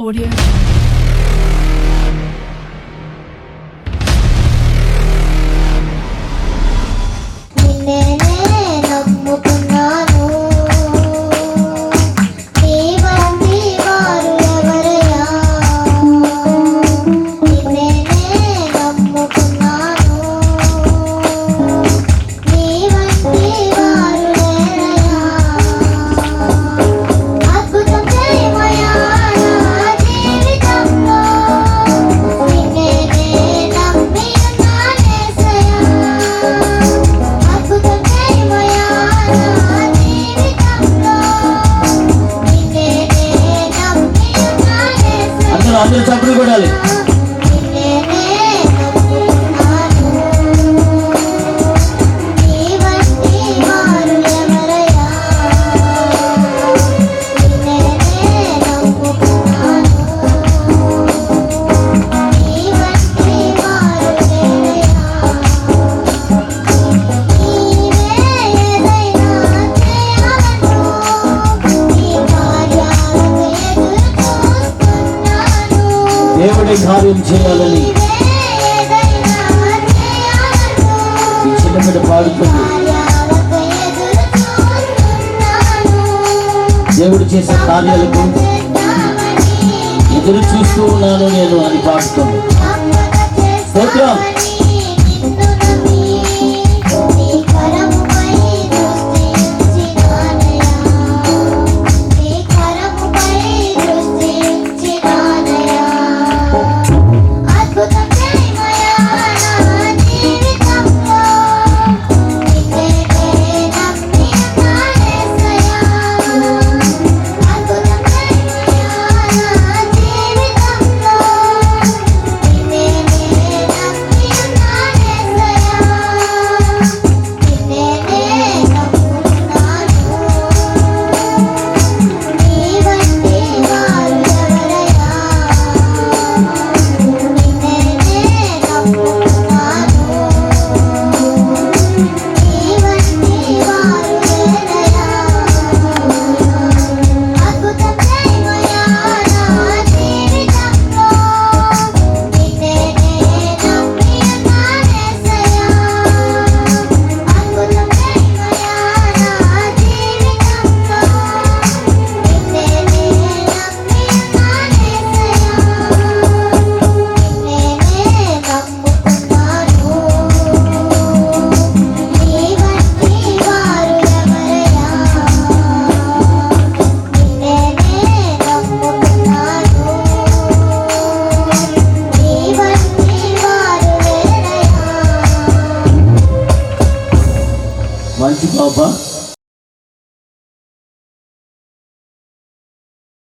Audio. Charlie. దేవుడి కార్యం చేయాలని ఈ చిన్నపిడ పాడుతుంది. దేవుడు చేసే కార్యాలకు ఎదురు చూస్తూ ఉన్నాను నేను అని పాడుతుంది. స్తోత్రం. Mansi pa ba?